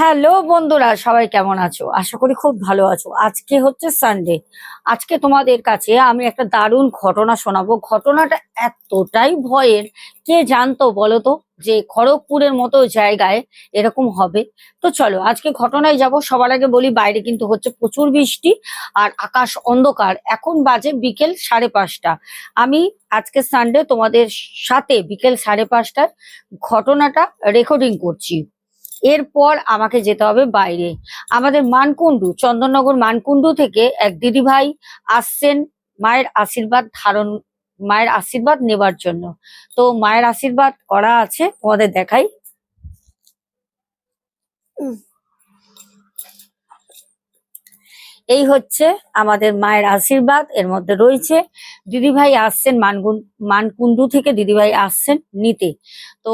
Hello বন্ধুরা, সবাই কেমন আছো? আশা করি খুব ভালো আছো। আজকে হচ্ছে সানডে আজকে তোমাদের কাছে আমি একটা দারুণ ঘটনা শোনাবো। ঘটনাটা এতটাই ভয়ের, কে জানতো বলো তো, যে খড়গপুরের মতো জায়গায় এরকম হবে? তো চলো, আজকে ঘটনায় যাব। সবার আগে বলি, বাইরে কিন্তু হচ্ছে প্রচুর বৃষ্টি আর আকাশ অন্ধকার। এখন বাজে বিকেল সাড়ে পাঁচটা। আমি আজকে সানডে তোমাদের সাথে বিকেল সাড়ে পাঁচটার ঘটনাটা রেকর্ডিং করছি। এরপর আমাকে যেতে হবে বাইরে। আমাদের মানকুণ্ডু, চন্দননগর মানকুণ্ডু থেকে এক দিদি ভাই আসছেন মায়ের আশীর্বাদ ধারণ, মায়ের আশীর্বাদ নেবার জন্য। তো মায়ের আশীর্বাদ করা আছে, তোমাদের দেখাই। এই হচ্ছে আমাদের মায়ের আশীর্বাদ, এর মধ্যে রয়েছে, দিদিভাই আসছেন মানগুন মানকুন্ডু থেকে দিদিভাই আসছেন নিতে। তো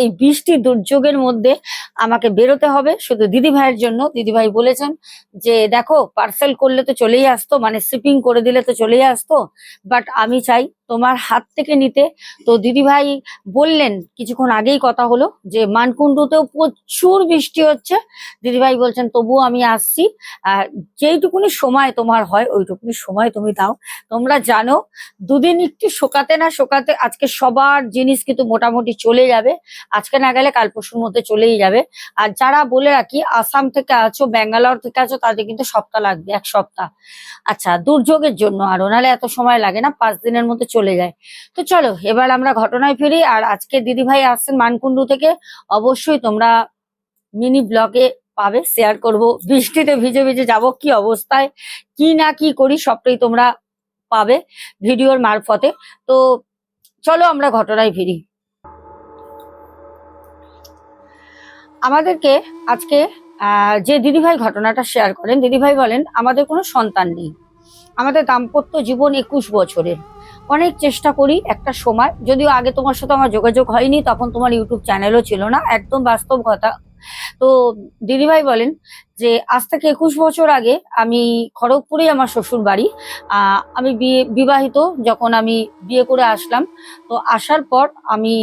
এই বৃষ্টি দুর্যোগের মধ্যে আমাকে বেরোতে হবে, শুধু দিদিভাইয়ের জন্য। দিদিভাই বলেছেন যে, দেখো পার্সেল করলে তো চলেই আসতো মানে শিপিং করে দিলে তো চলেই আসতো বাট আমি চাই তোমার হাত থেকে নিতে। তো দিদি ভাই বললেন, কিছুক্ষণ আগেই কথা হলো যে, মানকুণ্ডুতেও প্রচুর বৃষ্টি হচ্ছে। দিদি ভাই বলছেন, তবুও আমি আসছি। আর যেইটুকুনি সময় তোমার হয়, ওইটুকুনি সময় তুমি দাও। তোমরা জানো, দুদিন একটু শোকাতে না শোকাতে আজকে সবার জিনিস কিন্তু মোটামুটি চলে যাবে। আজকে না গেলে কাল পরশুর মধ্যে চলেই যাবে। আর যারা বলে রাখি, আসাম থেকে আছো, ব্যাঙ্গালোর থেকে আছো, তাদের কিন্তু সপ্তাহ লাগবে, এক সপ্তাহ। আচ্ছা দুর্যোগের জন্য আরও, নাহলে এত সময় লাগে না, পাঁচ দিনের মধ্যে চলে যায়। তো চলো, এবার আমরা ঘটনায় ফিরি আর আজকে দিদি ভাই আসছেন মানকুণ্ডু থেকে। অবশ্যই তোমরা মিনি ব্লগে পাবে শেয়ার করব। বৃষ্টিতে ভিজে ভিজে যাব, কি অবস্থায়, কি না কি করি, সবটাই তোমরা পাবে ভিডিওর মারফতে। তো চলো, আমরা ঘটনায় ফিরি। আমাদেরকে আজকে যে দিদিভাই ঘটনাটা শেয়ার করেন, দিদিভাই বলেন, আমাদের কোনো সন্তান নেই। আমাদের দাম্পত্য জীবন একুশ বছরের। অনেক চেষ্টা করি একটা সময়। যদিও আগে তোমার সাথে আমার যোগাযোগ হয়নি, তখন তোমার ইউটিউব চ্যানেলও ছিল না। একদম বাস্তব কথা। তো দিদিভাই বলেন যে, আজ থেকে একুশ বছর আগে আমি খড়গপুরেই আমার শ্বশুর বাড়ি। আমি বিয়ে, বিবাহিত, যখন আমি বিয়ে করে আসলাম। তো আসার পর আমি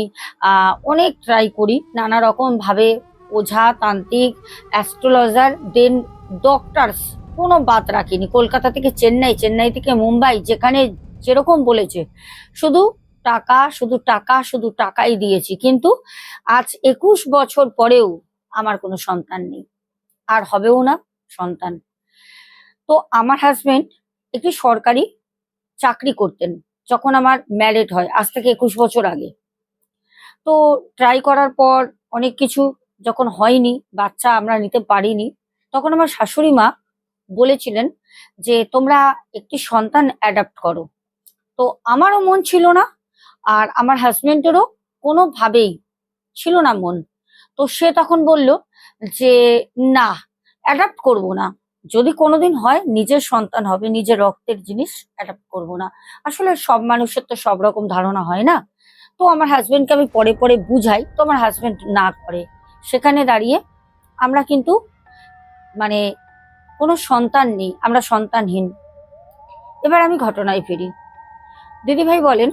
অনেক ট্রাই করি। নানা রকম ভাবে ওঝা, তান্ত্রিক অ্যাস্ট্রোলজার দেন ডক্টরস কোনো বাদ রাখিনি। কলকাতা থেকে চেন্নাই চেন্নাই থেকে মুম্বাই, যেখানে যেরকম বলেছে, শুধু টাকা শুধু টাকা, শুধু টাকাই দিয়েছি। কিন্তু আজ একুশ বছর পরেও আমার কোনো সন্তান নেই। আর হবেও না সন্তান। তো আমার হাজবেন্ড একটি সরকারি চাকরি করতেন যখন আমার ম্যারেড হয়, আজ থেকে একুশ বছর আগে। তো ট্রাই করার পর অনেক কিছু যখন হয়নি, বাচ্চা আমরা নিতে পারিনি, তখন আমার শাশুড়ি মা বলেছিলেন যে, তোমরা একটি সন্তান অ্যাডাপ্ট করো। তো আমারও মন ছিল না আর আমার হাজবেন্ডেরও কোনোভাবেই ছিল না মন। তো সে তখন বলল যে, না অ্যাডাপ্ট করব না। যদি কোনোদিন হয়, নিজের সন্তান হবে, নিজের রক্তের জিনিস অ্যাডাপ্ট করব না। আসলে সব মানুষের তো সব রকম ধারণা হয় না। তো আমার হাজবেন্ডকে আমি পরে পরে বুঝাই, তো আমার হাজবেন্ড না করে। সেখানে দাঁড়িয়ে আমরা কিন্তু মানে কোনো সন্তান নেই, আমরা সন্তানহীন। এবার আমি ঘটনায় ফিরি। দিদিভাই বলেন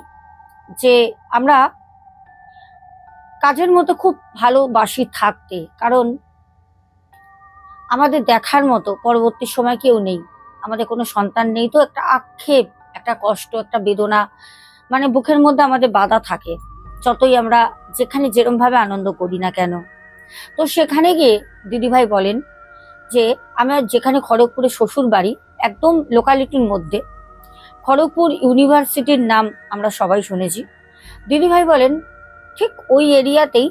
যে আমরা কাজের মতো খুব ভালোবাসি থাকতে, কারণ আমাদের দেখার মতো পরবর্তী সময় কেউ নেই। আমাদের কোনো সন্তান নেই তো একটা আক্ষেপ, একটা কষ্ট, একটা বেদনা মানে বুকের মধ্যে আমাদের বাধা থাকে, যতই আমরা যেখানে যেরম ভাবে আনন্দ করি না কেন। তো সেখানে গিয়ে দিদিভাই বলেন যে, আমরা যেখানে খড়গপুরে শ্বশুর বাড়ি একদম লোকালিটির মধ্যে খড়গপুর ইউনিভার্সিটির নাম আমরা সবাই শুনেছি। দিদিভাই বলেন, ঠিক ওই এরিয়াতেই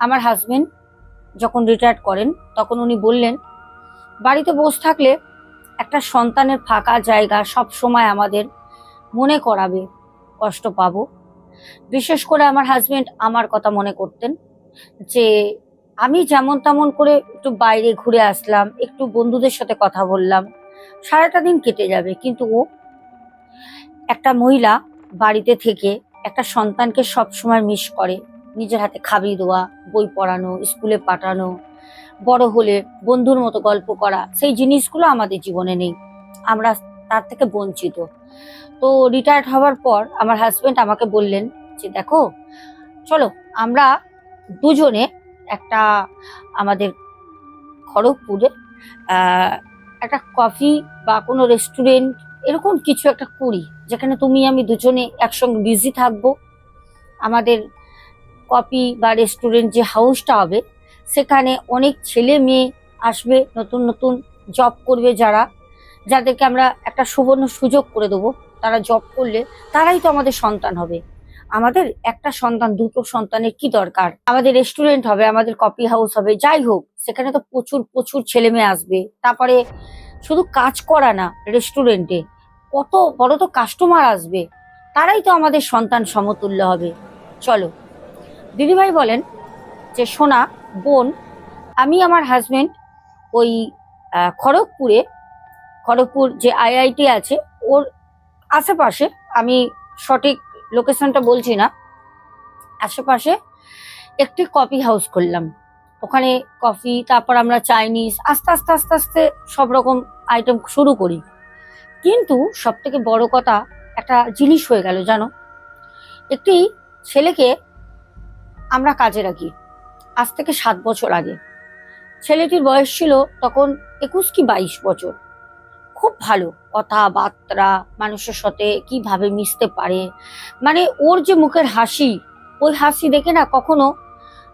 আমার হাজবেন্ড যখন রিটায়ার করেন, তখন উনি বললেন, বাড়িতে বসে থাকলে একটা সন্তানের ফাঁকা জায়গা সব সময় আমাদের মনে করাবে, কষ্ট পাব। বিশেষ করে আমার হাজবেন্ড আমার কথা মনে করতেন যে, আমি যেমন তেমন করে একটু বাইরে ঘুরে আসলাম, একটু বন্ধুদের সাথে কথা বললাম, সারাটা দিন কেটে যাবে, কিন্তু ও একটা মহিলা বাড়িতে থেকে একটা সন্তানকে সব সময় মিস করে। নিজের হাতে খাবি দেওয়া, বই পড়ানো স্কুলে পাঠানো, বড় হলে বন্ধুর মতো গল্প করা, সেই জিনিসগুলো আমাদের জীবনে নেই। আমরা তার থেকে বঞ্চিত। তো রিটায়ার্ড হওয়ার পর আমার হাজব্যান্ড আমাকে বললেন যে, দেখো, চলো আমরা দুজনে একটা আমাদের খড়গপুরে একটা কফি বা কোনো রেস্টুরেন্ট এরকম কিছু একটা করি, যেখানে তুমি, আমি দুজনে একসঙ্গে বিজি থাকব। আমাদের কপি বা রেস্টুরেন্ট যে হাউসটা হবে, সেখানে অনেক ছেলে মেয়ে আসবে, নতুন নতুন জব করবে যারা, যাদেরকে আমরা একটা সুবর্ণ সুযোগ করে দেবো। তারা জব করলে তারাই তো আমাদের সন্তান হবে। আমাদের একটা সন্তান, দুটো সন্তানের কি দরকার? আমাদের রেস্টুরেন্ট হবে, আমাদের কফি হাউস হবে, যাই হোক, সেখানে তো প্রচুর প্রচুর ছেলে মেয়ে আসবে। তারপরে শুধু কাজ করা না রেস্টুরেন্টে কত বড় তো কাস্টমার আসবে, তারাই তো আমাদের সন্তান সমতুল্য হবে। চলো, দিদিভাই বলেন যে, সোনা, বোন, আমি আমার হাজব্যান্ড ওই খড়গপুরে, খড়গপুর যে আইআইটি আছে, ওর আশেপাশে, আমি সঠিক লোকেশনটা বলছি না, আশেপাশে একটি কপি হাউস করলাম ওখানে কফি তারপর আমরা চাইনিজ আস্তে আস্তে আস্তে আস্তে সব রকম আইটেম শুরু করি। কিন্তু সব থেকে বড় কথা, একটা জিনিস হয়ে গেল, জানো? একটি ছেলেকে আমরা কাজে রাখি। আজ থেকে সাত বছর আগে। ছেলেটির বয়স ছিল তখন একুশ কি বাইশ বছর। খুব ভালো কথাবার্তা, মানুষের সাথে কীভাবে মিশতে পারে। মানে ওর যে মুখের হাসি, ওই হাসি দেখে না কখনো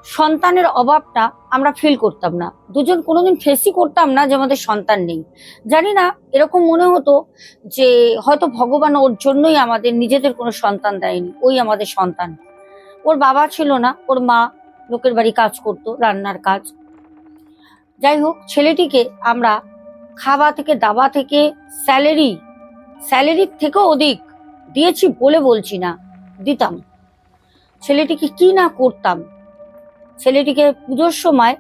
সন্তানের অভাবটা আমরা ফিল করতাম না। দুজন কোনোদিন ফেসই করতাম না যে আমাদের সন্তান নেই। জানি না, এরকম মনে হতো যে হয়তো ভগবান ওর জন্যই আমাদের নিজেদের কোনো সন্তান দেয়নি, ওই আমাদের সন্তান। ওর বাবা ছিল না, ওর মা লোকের বাড়ি কাজ করতো, রান্নার কাজ। যাই হোক, ছেলেটিকে আমরা খাওয়া থেকে দাবা থেকে স্যালারি স্যালারির থেকেও অধিক দিয়েছি বলে বলছি না, দিতাম। ছেলেটিকে কি না করতাম ছেলেটিকে পুজোর সময়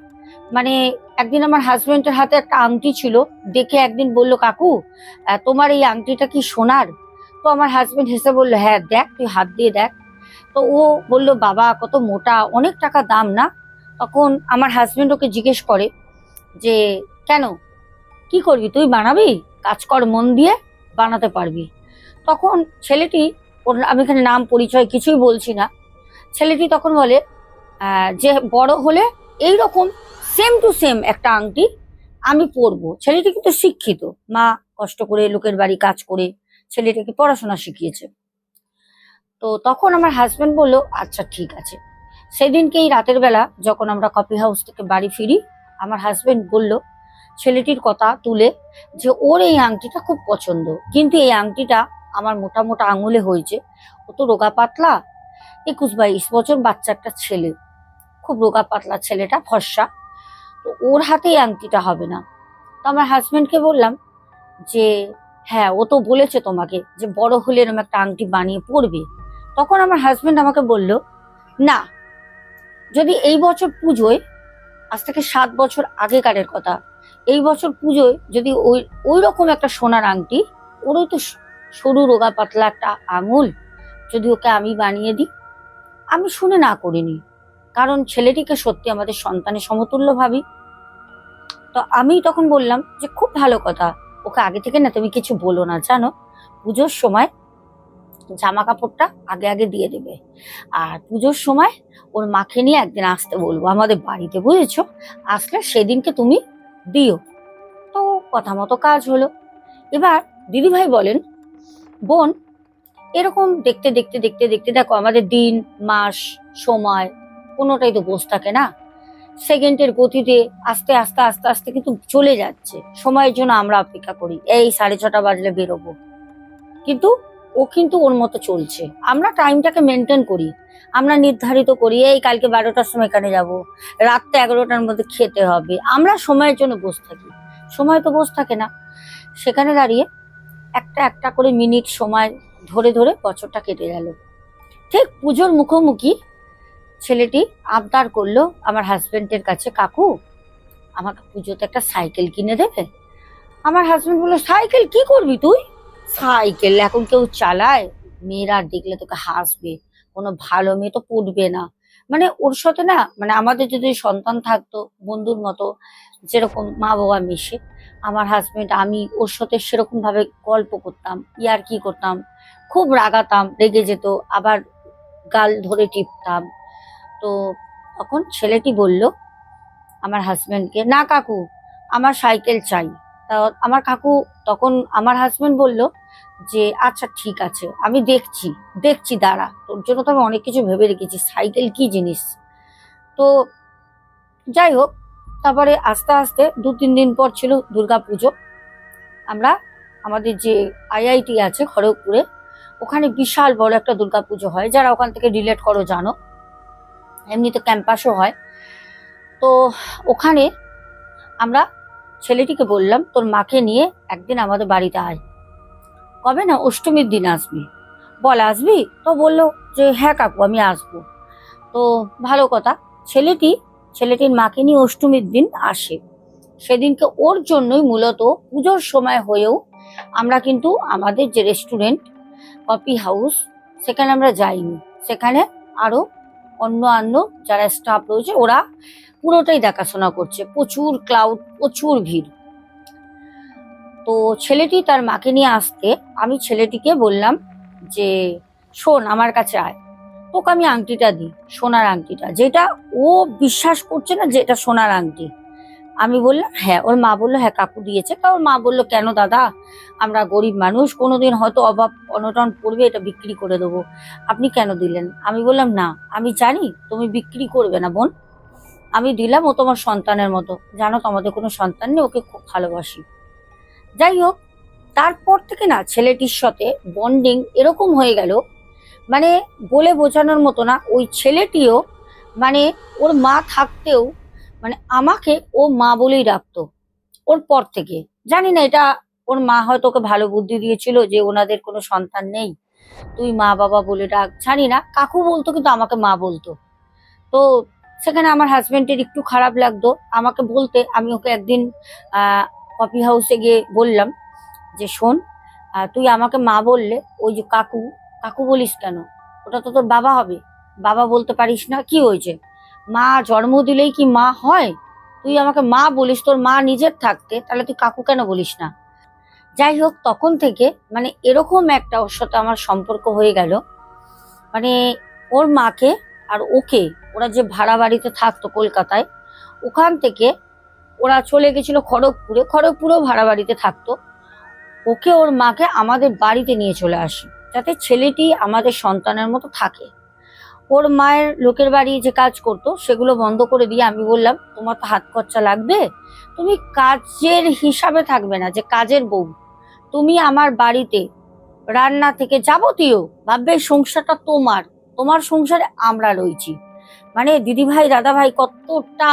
মানে একদিন আমার হাজবেন্ডের হাতে একটা আংটি ছিল, দেখে একদিন বলল, কাকু তোমার এই আংটিটা কি সোনার? তো আমার হাজবেন্ড হেসে বলল হ্যাঁ দেখ, তুই হাত দিয়ে দেখ। তো ও বলল, বাবা, কত মোটা, অনেক টাকা দাম না? তখন আমার হাজবেন্ড ওকে জিজ্ঞেস করে যে, কেন? কি করবি? তুই বানাবি? কাজ কর মন দিয়ে, বানাতে পারবি। তখন ছেলেটি আমি এখানে নাম, পরিচয় কিছুই বলছি না। ছেলেটি তখন বলে যে বড় হলে এই রকম সেম টু সেম একটা আংটি আমি পরবো। ছেলেটি কিন্তু শিক্ষিত। মা কষ্ট করে লোকের বাড়ি কাজ করে ছেলেটাকে পড়াশোনা শিখিয়েছে। তো তখন আমার হাজব্যান্ড বলল আচ্ছা ঠিক আছে। সেদিনকেই রাতের বেলা যখন আমরা কফি হাউস থেকে বাড়ি ফিরি, আমার হাজব্যান্ড বলল, ছেলেটির কথা তুলে যে ওর এই আংটিটা খুব পছন্দ। কিন্তু এই আংটিটা আমার মোটা মোটা আঙুলে হয়েছে। ও তো রোগা পাতলা। একুশ বাইশ বছর বাচ্চা একটা ছেলে। খুব রোগা পাতলা ছেলেটা, ফর্সা। তো ওর হাতেই আংটিটা হবে না। তো আমার হাজবেন্ডকে বললাম যে হ্যাঁ ও তো বলেছে তোমাকে যে বড় হলে এরকম একটা আংটি বানিয়ে পরবে। তখন আমার হাজবেন্ড আমাকে বলল, না, যদি এই বছর পুজোয়, আজ থেকে সাত বছর আগেকারের কথা, এই বছর পুজোয় যদি ওই ওই রকম একটা সোনার আংটি ওরও তো সরু রোগা পাতলা একটা আঙুল, যদি ওকে আমি বানিয়ে দিই? আমি শুনে না করিনি। কারণ ছেলেটিকে সত্যি আমাদের সন্তানের সমতুল্য ভাবি। তো আমি তখন বললাম যে, খুব ভালো কথা। ওকে আগে থেকে না তুমি কিছু বলো না, জানো? পুজোর সময় জামা কাপড়টা আগে আগে দিয়ে দেবে। আর পুজোর সময় ওর মাকে নিয়ে একদিন আসতে বলব, আমাদের বাড়িতে, বুঝেছ? আসলে সেদিনকে তুমি দিও। তো কথা মতো কাজ হলো। এবার দিদিভাই বলেন, বোন, এরকম দেখতে দেখতে দেখতে দেখতে দেখো আমাদের দিন, মাস, সময় কোনোটাই তো বসে থাকে না। সেকেন্ডের গতিতে আস্তে আস্তে আস্তে আস্তে কিন্তু চলে যাচ্ছে। সময়ের জন্য আমরা অপেক্ষা করি। এই সাড়ে ছটা বাজলে বেরোবো। কিন্তু ও কিন্তু ওর মতো চলছে। আমরা টাইমটাকে মেনটেন করি। আমরা নির্ধারিত করি, এই কালকে বারোটার সময় এখানে যাব। রাত্রে এগারোটার মধ্যে খেতে হবে। আমরা সময়ের জন্য বসে থাকি। সময় তো বসে থাকে না। সেখানে দাঁড়িয়ে একটা একটা করে মিনিট সময় ধরে ধরে বছরটা কেটে গেল। ঠিক পুজোর মুখোমুখি ছেলেটি আবদার করল, আমার হাজবেন্ডের কাছে কাকু, আমাকে পুজোতে একটা সাইকেল কিনে দেবে? আমার হাজবেন্ড বলল সাইকেল কি করবি তুই? সাইকেল এখন কেউ চালায়? মেয়েরা দেখলে তোকে হাসবে, কোনো ভালো মেয়ে তো পড়বে না। মানে ওর সাথে না মানে আমাদের যদি সন্তান থাকতো, বন্ধুর মতো, যেরকম মা বাবা মিশে, আমার হাজবেন্ড আমি ওর সাথে সেরকম ভাবে গল্প করতাম ইয়ার কি করতাম, খুব রাগাতাম, রেগে যেত, আবার গাল ধরে টিপতাম। তো তখন ছেলেটি বলল, আমার হাজবেন্ডকে না কাকু, আমার সাইকেল চাই। তা আমার কাকু তখন আমার হাজব্যান্ড বলল যে আচ্ছা ঠিক আছে, আমি দেখছি দেখছি, দাঁড়া, তোর জন্য তো আমি অনেক কিছু ভেবে রেখেছি, সাইকেল কি জিনিস? তো যাই হোক, তারপরে আস্তে আস্তে দু তিন দিন পর ছিল দুর্গা পুজো আমরা আমাদের যে আইআইটি আছে খড়গপুরে, ওখানে বিশাল বড় একটা দুর্গা পুজো হয়, যারা ওখান থেকে রিলেট করো জানো। এমনিতে ক্যাম্পাসও হয়। তো ওখানে আমরা ছেলেটিকে বললাম, তোর মাকে নিয়ে একদিন আমাদের বাড়িতে আয়। কবে না? অষ্টমীর দিন আসবি। বল, আসবি? তো বলল যে হ্যাঁ কাকু, আমি আসব। তো ভালো কথা, ছেলেটি, ছেলেটির মাকে নিয়ে অষ্টমীর দিন আসে। সেদিনকে ওর জন্যই মূলত পুজোর সময় হয়েও আমরা কিন্তু আমাদের যে রেস্টুরেন্ট কফি হাউস সেখানে আমরা যাইনি। সেখানে আরও অন্য অন্য যারা স্টাফ রয়েছে, ওরা পুরোটাই দেখাশোনা করছে। প্রচুর ক্লাউড প্রচুর ভিড়। তো ছেলেটি তার মাকে নিয়ে আসতে আমি ছেলেটিকে বললাম যে, শোন, আমার কাছে আয়। তোকে আমি আংটিটা দিই, সোনার আংটিটা। যেটা ও বিশ্বাস করছে না যে এটা সোনার আংটি। আমি বললাম হ্যাঁ। ওর মা বলল হ্যাঁ কাকু দিয়েছে। তা ওর মা বলল, কেন দাদা? আমরা গরিব মানুষ, কোনোদিন হয়তো অভাব অনটন পড়বে, এটা বিক্রি করে দেবো। আপনি কেন দিলেন? আমি বললাম, না, আমি জানি তুমি বিক্রি করবে না, বোন। আমি দিলাম ও তোমার সন্তানের মতো। জানো তো আমাদের কোনো সন্তান নেই, ওকে খুব ভালোবাসি। যাই হোক, তারপর থেকে না, ছেলেটির সাথে বন্ডিং এরকম হয়ে গেল মানে বলে বোঝানোর মতো না, ওই ছেলেটিও মানে ওর মা থাকতেও মানে আমাকে ও মা বলেই ডাকতো, ওর পর থেকে। জানি না, এটা ওর মা হয়তো ওকে ভালো বুদ্ধি দিয়েছিল যে ওনাদের কোনো সন্তান নেই। তুই মা বাবা বলে ডাক, জানি না, কাকু বলতো কিন্তু আমাকে মা বলতো। তো সেখানে আমার হাজব্যান্ডের একটু খারাপ লাগতো, আমাকে বলতে, আমি ওকে একদিন কফি হাউসে গিয়ে বললাম যে, শোন তুই আমাকে মা বললে, ওই যে কাকু কাকু বলিস কেন? ওটা তো তোর বাবা হবে। বাবা বলতে পারিস না, কি হয়েছে? মা জন্ম দিলেই কি মা হয়? তুই আমাকে মা বলিস, তোর মা নিজের থাকতে, তাহলে তুই কাকু কেন বলিস না? যাই হোক, তখন থেকে মানে এরকম একটা ওর সাথে আমার সম্পর্ক হয়ে গেল। মানে ওর মাকে আর ওকে, ওরা যে ভাড়া বাড়িতে থাকতো কলকাতায়, ওখান থেকে ওরা চলে গেছিল খড়গপুরে। খড়গপুরেও ভাড়া বাড়িতে থাকতো। ওকে ওর মাকে আমাদের বাড়িতে নিয়ে চলে আসে। যাতে ছেলেটি আমাদের সন্তানের মতো থাকে। ওর মায়ের লোকের বাড়ি যে কাজ করতো, সেগুলো বন্ধ করে দিয়ে আমি বললাম, তোমার তো হাত খরচা লাগবে? তুমি কাজের হিসাবে থাকবে না, যে কাজের বউ। তুমি আমার বাড়িতে রান্না থেকে যাবতীয়, ভাববে সংসারটা তোমার তোমার সংসারে আমরা রয়েছি। মানে দিদি ভাই দাদা ভাই কতটা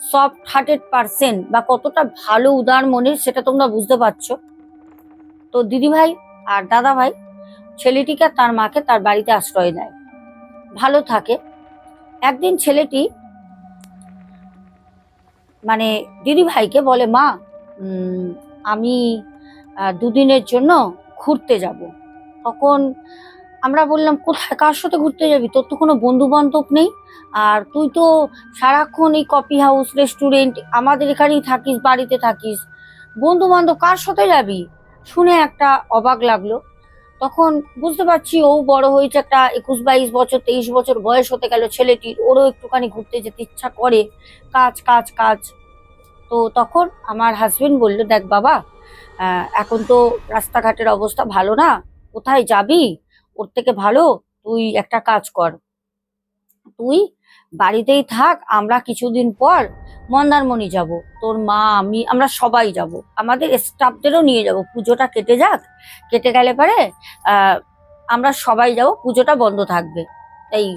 সফট হার্টেড পার্সেন্ট বা কতটা ভালো উদার মনের, সেটা তোমরা বুঝতে পারছ। তো দিদি ভাই আর দাদা ভাই ছেলেটিকে তার মাকে তার বাড়িতে আশ্রয় দেয়। ভালো থাকে। একদিন ছেলেটি মানে দিদি ভাইকে বলে, মা আমি দুদিনের জন্য ঘুরতে যাব। তখন আমরা বললাম, কোথায়? কার সাথে ঘুরতে যাবি? তোর তো কোনো বন্ধু বান্ধব নেই। আর তুই তো সারাক্ষণ এই কফি হাউস রেস্টুরেন্ট আমাদের এখানেই থাকিস, বাড়িতে থাকিস। বন্ধু বান্ধব কার সাথে যাবি? শুনে একটা অবাক লাগল। তখন বুঝতে পারছি ও বড় হয়েছে একটা একুশ, বাইশ বছর, তেইশ বছর বয়স হতে গেল ছেলেটির ওরও একটুখানি ঘুরতে যেতে ইচ্ছা করে। কাজ কাজ কাজ। তো তখন আমার হাজবেন্ড বলল, দেখ বাবা এখন তো রাস্তাঘাটের অবস্থা ভালো না, কোথায় যাবি? ওর থেকে ভালো, তুই একটা কাজ কর। তুই বাড়িতেই থাক, আমরা কিছুদিন পর মন্দারমণি যাব। তোর মা, আমি, আমরা সবাই যাব। আমাদের স্টাফদেরও নিয়ে যাব। পুজোটা কেটে যাক। কেটে গেলে পরে আমরা সবাই যাব। পুজোটা বন্ধ থাকবে। এই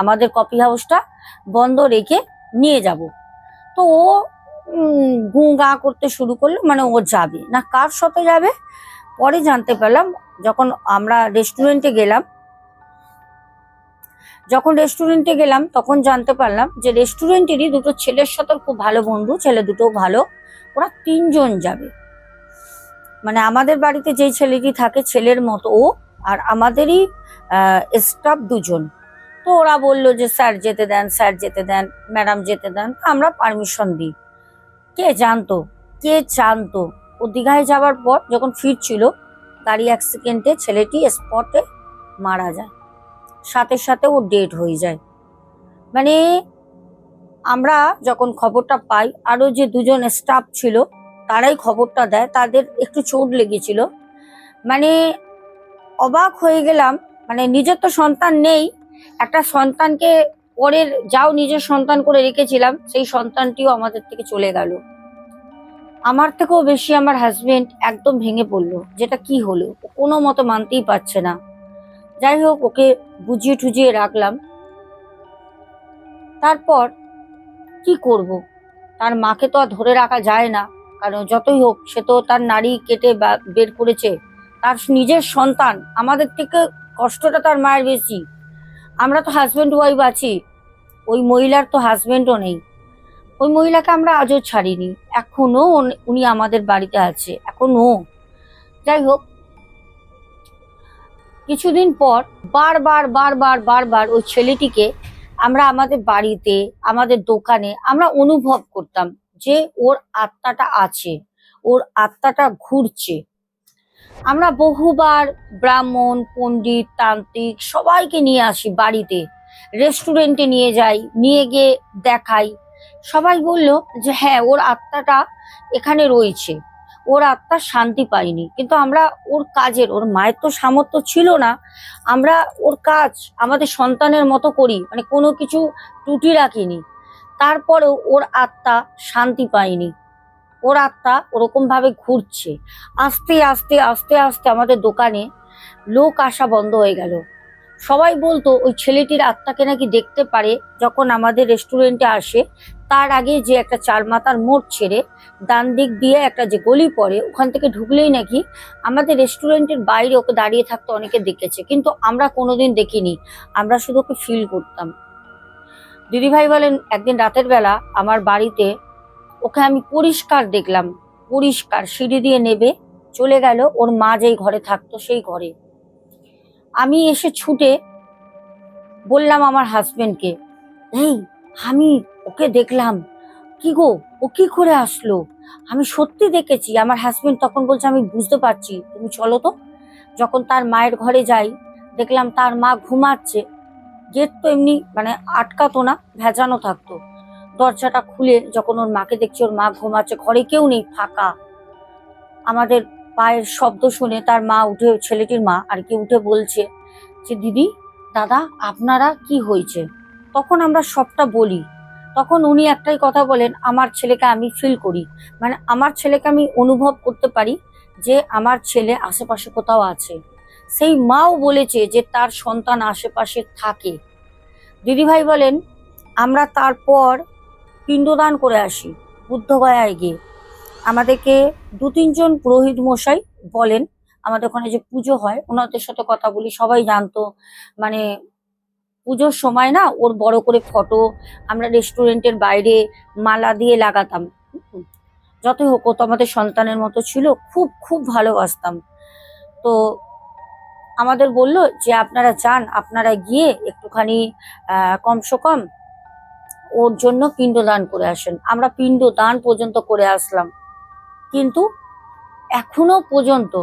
আমাদের কপি হাউসটা বন্ধ রেখে নিয়ে যাব। তো ও গু গা করতে শুরু করল মানে ও যাবে। না কার সাথে যাবে? পরে জানতে পারলাম, যখন আমরা রেস্টুরেন্টে গেলাম যখন রেস্টুরেন্টে গেলাম, তখন জানতে পারলাম যে রেস্টুরেন্টেরই দুটো ছেলের সাথে খুব ভালো বন্ধু, ছেলে দুটো ভালো। ওরা তিনজন যাবে। মানে আমাদের বাড়িতে যেই ছেলেটি থাকে, ছেলের মতো ও আর আমাদেরই স্টাফ দুজন। তো ওরা বলল যে, স্যার, যেতে দেন, স্যার, যেতে দেন ম্যাডাম যেতে দেন তো আমরা পারমিশন দিই। কে জানতো? কে জানতো? ও দীঘায় যাওয়ার পর যখন ফিরছিল, গাড়ি অ্যাক্সিডেন্টে ছেলেটি স্পটে মারা যায়। সাথে সাথে ও ডেট হয়ে যায়। মানে আমরা যখন খবরটা পাই আরও যে দুজন স্টাফ ছিল, তারাই খবরটা দেয়, তাদের একটু চোট লেগেছিল। মানে অবাক হয়ে গেলাম মানে নিজের তো সন্তান নেই, একটা সন্তানকে পরের যাও নিজের সন্তান করে রেখেছিলাম, সেই সন্তানটিও আমাদের থেকে চলে গেল। আমার থেকেও বেশি আমার হাজবেন্ড একদম ভেঙে পড়ল, যেটা কি হলো? কোনো মতো মানতেই পারছে না। যাই হোক ওকে বুঝিয়ে টুজিয়ে রাখলাম। তারপর কি করব? তার মাকে তো আর ধরে রাখা যায় না। কারণ যতই হোক, সে তো তার নারী কেটে বের করেছে। তার নিজের সন্তান, আমাদের থেকে কষ্টটা তার মায়ের বেশি। আমরা তো হাজবেন্ড ওয়াইফ আছি। ওই মহিলার তো হাজবেন্ডও নেই। ওই মহিলাকে আমরা আজও ছাড়িনি। এখনও উনি আমাদের বাড়িতে আছে। এখনও। যাই হোক কিছুদিন পর বারবার বারবার বারবার ওই ছেলেটিকে আমরা আমাদের বাড়িতে, আমাদের দোকানে আমরা অনুভব করতাম যে ওর আত্মাটা আছে, ওর আত্মাটা ঘুরছে। আমরা বহুবার ব্রাহ্মণ, পণ্ডিত, তান্ত্রিক সবাইকে নিয়ে আসি বাড়িতে, রেস্টুরেন্টে নিয়ে যাই, নিয়ে গিয়ে দেখাই। সবাই বলল যে হ্যাঁ ওর আত্মাটা এখানে রয়েছে। ওর আত্মা শান্তি পায়নি। কিন্তু আমরা ওর কাজের, ওর মায়ের তো সামর্থ্য ছিল না। আমরা ওর কাজ আমাদের সন্তানের মতো করি মানে কোনো কিছু ত্রুটি রাখিনি। তারপরেও ওর আত্মা শান্তি পায়নি। ওর আত্মা ওরকম ভাবে ঘুরছে। আস্তে আস্তে আস্তে আস্তে আমাদের দোকানে লোক আসা বন্ধ হয়ে গেল। সবাই বলতো, ওই ছেলেটির আত্মাকে নাকি দেখতে পারে যখন আমাদের রেস্টুরেন্টে আসে তার আগে যে একটা চার মাথার মোড় ছেড়ে ডান দিক দিয়ে একটা যে গলি পড়ে, ওখান থেকে ঢুকলেই নাকি আমাদের রেস্টুরেন্টের বাইরে ওকে দাঁড়িয়ে থাকতে অনেকে দেখেছে। কিন্তু আমরা কোনোদিন দেখিনি। আমরা শুধু ওকে ফিল করতাম। দিদিভাই বলেন, একদিন রাতের বেলা আমার বাড়িতে ওকে আমি পরিষ্কার দেখলাম। পরিষ্কার সিঁড়ি দিয়ে নেবে, চলে গেল, ওর মা যেই ঘরে থাকতো সেই ঘরে। আমি এসে ছুটে বললাম আমার হাজবেন্ডকে এই, আমি ওকে দেখলাম। কি গো? ও কি করে আসলো? আমি সত্যি দেখেছি, আমার হাজবেন্ড তখন বলছে, আমি বুঝতে পারছি, তুমি চলো তো। যখন তার মায়ের ঘরে যাই, দেখলাম তার মা ঘুমাচ্ছে। গেট তো এমনি মানে আটকাতো না, ভেজানো থাকতো। দরজাটা খুলে যখন ওর মাকে দেখছি, ওর মা ঘুমাচ্ছে, ঘরে কেউ নেই, ফাঁকা। আমাদের পায়ের শব্দ শুনে তার মা উঠে, ছেলেটির মা আর কি উঠে বলছে যে, দিদি, দাদা, আপনারা কি হয়েছে? তখন আমরা সবটা বলি। তখন উনি একটাই কথা বলেন, আমার ছেলেকে আমি ফিল করি। মানে আমার ছেলেকে আমি অনুভব করতে পারি যে আমার ছেলে আশেপাশে কোথাও আছে। সেই মাও বলেছে যে তার সন্তান আশেপাশে থাকে। দিদিভাই বলেন, আমরা তারপর পিণ্ডদান করে আসি, বুদ্ধগয়ায় গিয়ে। আমাদেরকে দু তিনজন পুরোহিত মশাই বলেন, আমাদের ওখানে যে পুজো হয়, ওনাদের সাথে কথা বলি, সবাই জানতো। মানে পুজোর সময় না ওর বড় করে ফটো আমরা রেস্টুরেন্টের বাইরে মালা দিয়ে লাগাতাম। যতই হোক, ও তো আমাদের সন্তানের মতো ছিল, খুব খুব ভালোবাসতাম। তো আমাদের বলল যে, আপনারা চান আপনারা গিয়ে একটুখানি কমসে কম ওর জন্য পিণ্ডদান করে আসেন। আমরা পিণ্ডদান পর্যন্ত করে আসলাম। কিন্তু এখনও পর্যন্ত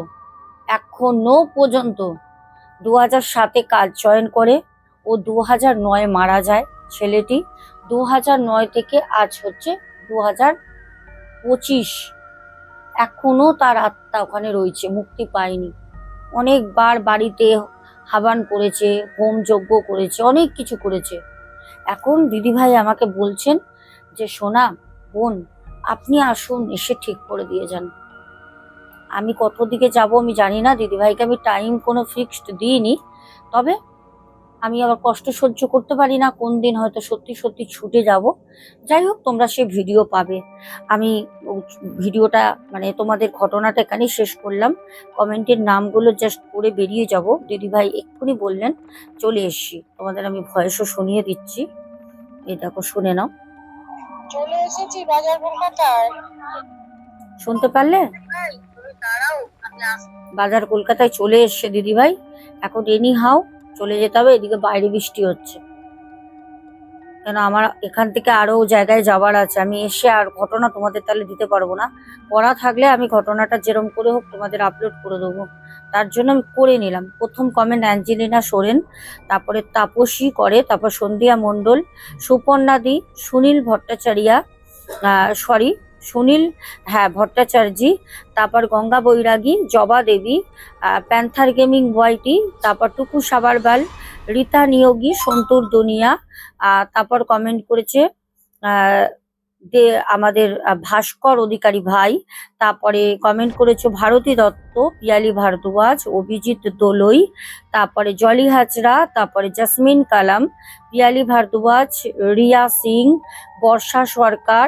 এখনও পর্যন্ত দু হাজার সাতে কাজ জয়েন করে ও দু হাজার নয়ে মারা যায় ছেলেটি। দু হাজার নয় থেকে আজ হচ্ছে দু হাজার পঁচিশ। এখনও তার আত্মা ওখানে রয়েছে, মুক্তি পায়নি। অনেকবার বাড়িতে হাবান করেছে, হোম যজ্ঞ করেছে, অনেক কিছু করেছে। এখন দিদিভাই আমাকে বলছেন যে, সোনা, বোন, আপনি আসুন, এসে ঠিক করে দিয়ে যান। আমি কত দিকে যাব আমি জানি না, দিদিভাইকে আমি টাইম কোনো ফিক্সড দিইনি। তবে আমি আবার কষ্ট সহ্য করতে পারি না কোন দিন হয়তো সত্যি সত্যি ছুটে যাব। যাই হোক তোমরা সে ভিডিও পাবে। আমি ভিডিওটা মানে তোমাদের ঘটনাটা এখানেই শেষ করলাম। কমেন্টের নামগুলো জাস্ট পড়ে বেরিয়ে যাব। দিদিভাই এক্ষুনি বললেন চলে এসছি। তোমাদের আমি ভয়েসও শুনিয়ে দিচ্ছি। এই দেখো শুনে নাও। চলে এসেছি বাজার কলকাতায়। শুনতে পারলে? দাঁড়াও বাজার কলকাতায় চলে এসছে দিদিভাই। এখন এনি হাও চলে যেতে হবে, এদিকে বাইরে বৃষ্টি হচ্ছে। কেন আমার এখান থেকে আরও জায়গায় যাওয়ার আছে, আমি এসে আর ঘটনা তোমাদের তাহলে দিতে পারব না। পড়া থাকলে আমি ঘটনাটা যেরম করে হোক তোমাদের আপলোড করে দেবো। তার জন্য আমি করে নিলাম। প্রথম কমেন্ট অ্যাঞ্জেলিনা সোরেন, তারপরে তাপসী করে, তারপর সন্ধ্যা মণ্ডল সুপর্ণাদি সুনীল ভট্টাচার্যা সরি সুনীল হ্যাঁ ভট্টাচার্যি, তারপর গঙ্গা বৈরাগী, জবা দেবী প্যান্থার গেমিং বয়টি তারপর টুকু সাবারবাল রীতা নিয়োগী, সন্তুর দুনিয়া তারপর কমেন্ট করেছে দে আমাদের ভাস্কর অধিকারী ভাই, তারপরে কমেন্ট করেছে ভারতী দত্ত, পিয়ালি ভারদ্বাজ, অভিজিৎ দোলই, তারপরে জলি হাজরা, তারপরে জাসমিন কালাম, পিয়ালি ভারদ্বাজ, রিয়া সিং, বর্ষা সরকার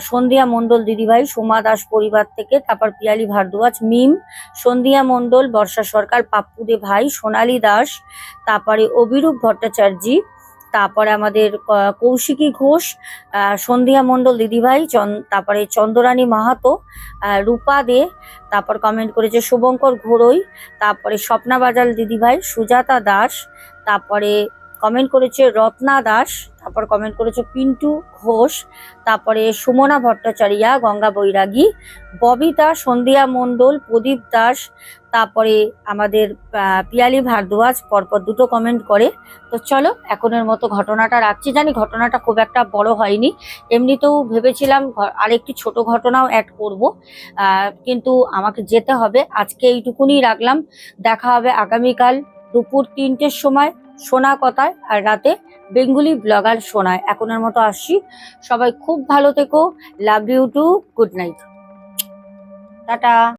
সন্ধ্যা মণ্ডল দিদিভাই, সোমা দাস পরিবার থেকে, তারপর পিয়ালি ভারদ্বাজ, মিম, সন্ধ্যা মণ্ডল, বর্ষা সরকার, পাপ্পুদে ভাই, সোনালী দাস, তারপরে অভিরূপ ভট্টাচার্যি তারপরে আমাদের কৌশিকী ঘোষ সন্ধিয়া মণ্ডল দিদিভাই তারপরে চন্দ্রানী মাহাতো রূপা দে, তারপর কমেন্ট করেছে শুভঙ্কর ঘোড়ই, তারপরে স্বপ্না বাজাল দিদিভাই, সুজাতা দাস, তারপরে কমেন্ট করেছে রত্না দাস, তারপর কমেন্ট করেছে পিন্টু ঘোষ, তারপরে সুমনা ভট্টাচার্যা, গঙ্গা বৈরাগী, ববিতা, সন্ধ্যা মণ্ডল, প্রদীপ দাস, তারপরে আমাদের পিয়ালি ভারদ্বাজ, পরপর দুটো কমেন্ট করে। তো চলো, এখনের মতো ঘটনাটা রাখছি। জানি ঘটনাটা খুব একটা বড় হয়নি। এমনিতেও ভেবেছিলাম আরেকটি ছোট ঘটনাও অ্যাড করব। কিন্তু আমাকে যেতে হবে। আজকে এইটুকুনি রাখলাম। দেখা হবে আগামীকাল দুপুর তিনটের সময়। সোনা কথায় আর রাতে বেঙ্গুলি ব্লগার শোনায় এখনের মতো আসছি। সবাই খুব ভালো থেকো। Love you too good night tata.